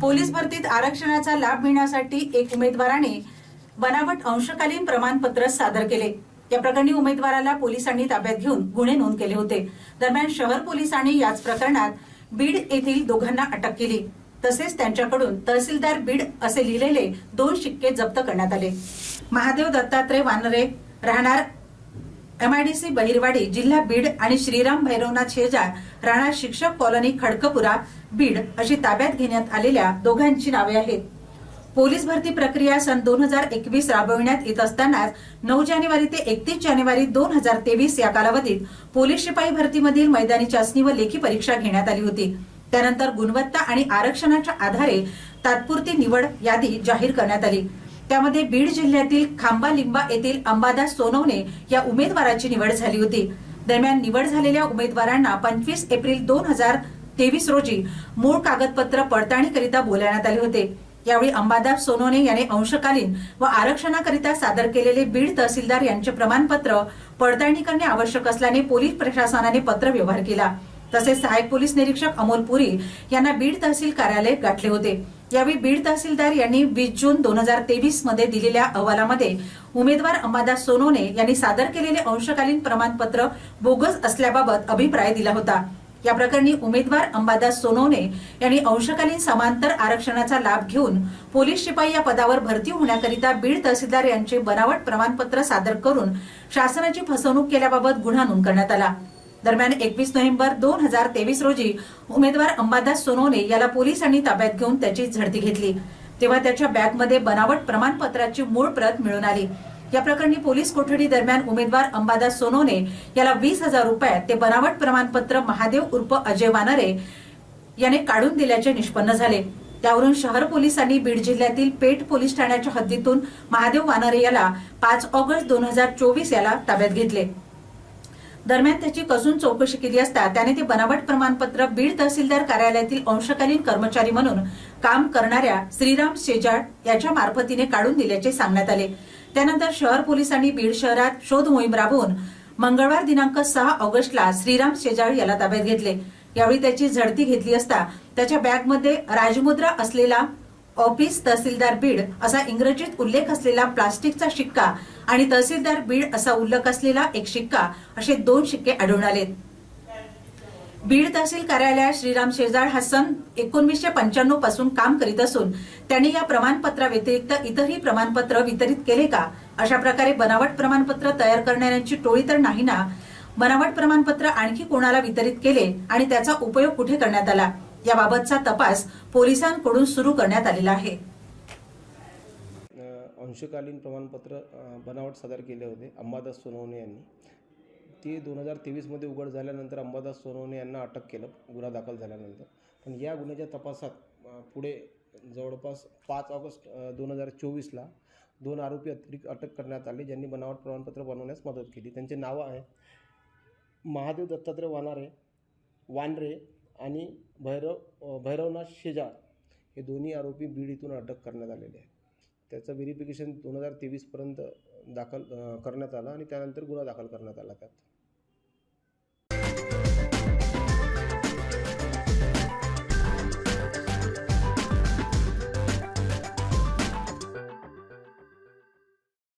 Police भरतीत आरक्षणाचा लाभ मिळण्यासाठी एक उमेदवाराने बनावट अंशकालीन प्रमाणपत्र सादर केले. या प्रकरणी उमेदवाराला पोलिसांनी ताब्यात घेऊन गुन्हे नोंद केले होते. दरम्यान शहर पोलिसांनी याच प्रकरणात बीड येथील दोघांना अटक केली. तसेच त्यांच्याकडून तहसीलदार बीड असे लिहिलेले दोन शिक्के जप्त करण्यात आले. महादेव दत्तात्रय वानरे राहणार एमआयडीसी बहिरवाडी जिल्हा बीड आणि श्रीराम भैरवनाथ शेजार राणा शिक्षक कॉलनी खडकपुरा बीड अशी ताब्यात घेण्यात आलेल्या दोघांची नावे आहेत. पोलीस भरती प्रक्रिया सन दोन हजार एकवीस राबविण्यात येत असतानाच नऊ जानेवारी ते एकतीस जानेवारी दोन हजार तेवीस या कालावधीत पोलीस शिपाई भरतीमधील मैदानी चाचणी व लेखी परीक्षा घेण्यात आली होती. त्यानंतर गुणवत्ता आणि आरक्षणाच्या आधारे तात्पुरती निवड यादी जाहीर करण्यात आली. त्यामध्ये बीड जिल्ह्यातील खांबा लिंबा येथील अंबादास सोनवणे या उमेदवाराची निवड झाली होती. दरम्यान निवड झालेल्या उमेदवारांना पंचवीस एप्रिल दोन हजार तेवीस रोजी मूळ कागदपत्र पडताळणीकरिता बोलावण्यात आले होते. यावेळी अंबादास सोनवणे याने अंशकालीन व आरक्षणाकरिता सादर केलेले बीड तहसीलदार यांचे प्रमाणपत्र पडताळणी करणे आवश्यक असल्याने पोलीस प्रशासनाने पत्र व्यवहार केला. तसेच सहाय्यक पोलीस निरीक्षक अमोल पुरी यांना बीड तहसील कार्यालय गाठले होते. यावेळी बीड तहसीलदार यांनी वीस जून दोन हजार तेवीसमध्ये दिलेल्या अहवालामध्ये उमेदवार अंबादास सोनवणे यांनी सादर केलेले अंशकालीन प्रमाणपत्र बोगस असल्याबाबत अभिप्राय दिला होता. या प्रकरणी उमेदवार अंबादास सोनवणे यांनी अंशकालीन समांतर आरक्षणाचा लाभ घेऊन पोलीस शिपाई या पदावर भरती होण्याकरिता बीड तहसीलदार यांचे बनावट प्रमाणपत्र सादर करून शासनाची फसवणूक केल्याबाबत गुन्हा नोंद करण्यात आला. दरम्यान एकवीस नोव्हेंबर दोन हजार तेवीस रोजी उमेदवार अंबादास सोनवणे याला पोलिसांनी ताब्यात घेऊन त्याची झडती घेतली. तेव्हा त्याच्या बॅगमध्ये बनावट प्रमाणपत्राची मूळ प्रत मिळून आली. या प्रकरणी पोलीस कोठडी दरम्यान उमेदवार अंबादास सोनवणे याला वीस हजार रुपयात ते बनावट प्रमाणपत्र महादेव उर्फ अजय वानरे याने काढून दिल्याचे निष्पन्न झाले. त्यावरून शहर पोलिसांनी बीड जिल्ह्यातील पेठ पोलीस ठाण्याच्या हद्दीतून महादेव वानरे याला पाच ऑगस्ट दोन हजार चोवीस याला ताब्यात घेतले. दरम्यान त्याची कसून चौकशी केली असता त्याने ते बनावट प्रमाणपत्र बीड तहसीलदार कार्यालयातील अंशकालीन कर्मचारी म्हणून काम करणाऱ्या श्रीराम शेजाळ याच्या मार्फतीने काढून दिल्याचे सांगण्यात आले. त्यानंतर शहर पोलिसांनी बीड शहरात शोध मोहीम राबवून मंगळवार दिनांक सहा ऑगस्टला श्रीराम शेजाळ याला ताब्यात घेतले. यावेळी त्याची झडती घेतली असता त्याच्या बॅगमध्ये राजमुद्रा असलेला ऑफिस तहसीलदार बीड असा इंग्रजीत उल्लेख असलेला प्लास्टिकचा शिक्का आणि तहसीलदार बीड असा उल्लेख असलेला एक शिक्का असे दोन शिक्के आढळून आले बीड तहसील कार्यालयात श्रीराम शेजाळ हा सन एकोणवीसशे पंच्याण्णवपासून काम करीत असून त्यांनी या प्रमाणपत्राव्यतिरिक्त इतरही प्रमाणपत्र वितरित केले का? अशा प्रकारे बनावट प्रमाणपत्र तयार करणाऱ्यांची टोळी तर नाही ना? बनावट प्रमाणपत्र आणखी कोणाला वितरित केले आणि त्याचा उपयोग कुठे करण्यात आला? याबाबतचा तपास पोलिसांकडून सुरू करण्यात आलेला आहे. अंशकालीन प्रमाणपत्र बनावट सादर केले होते अंबादास सोनवणे यांनी. ते दोन हजार तेवीसमध्ये उघड झाल्यानंतर अंबादास सोनवणे यांना अटक केलं गुन्हा दाखल झाल्यानंतर. पण या गुन्ह्याच्या तपासात पुढे जवळपास पाच ऑगस्ट दोन हजार चोवीसला दोन आरोपी अतिरिक्त अटक करण्यात आले ज्यांनी बनावट प्रमाणपत्र बनवण्यास मदत केली. त्यांचे नावं आहे महादेव दत्तात्रय वानारे वानरे आणि भैरव भैरवनाथ शेजार हे दोन्ही आरोपी बीड इथून अटक करण्यात आलेले आहेत. त्याचं व्हेरिफिकेशन दोन हजार तेवीसपर्यंत दाखल करण्यात आलं आणि त्यानंतर गुन्हा दाखल करण्यात आला त्यात.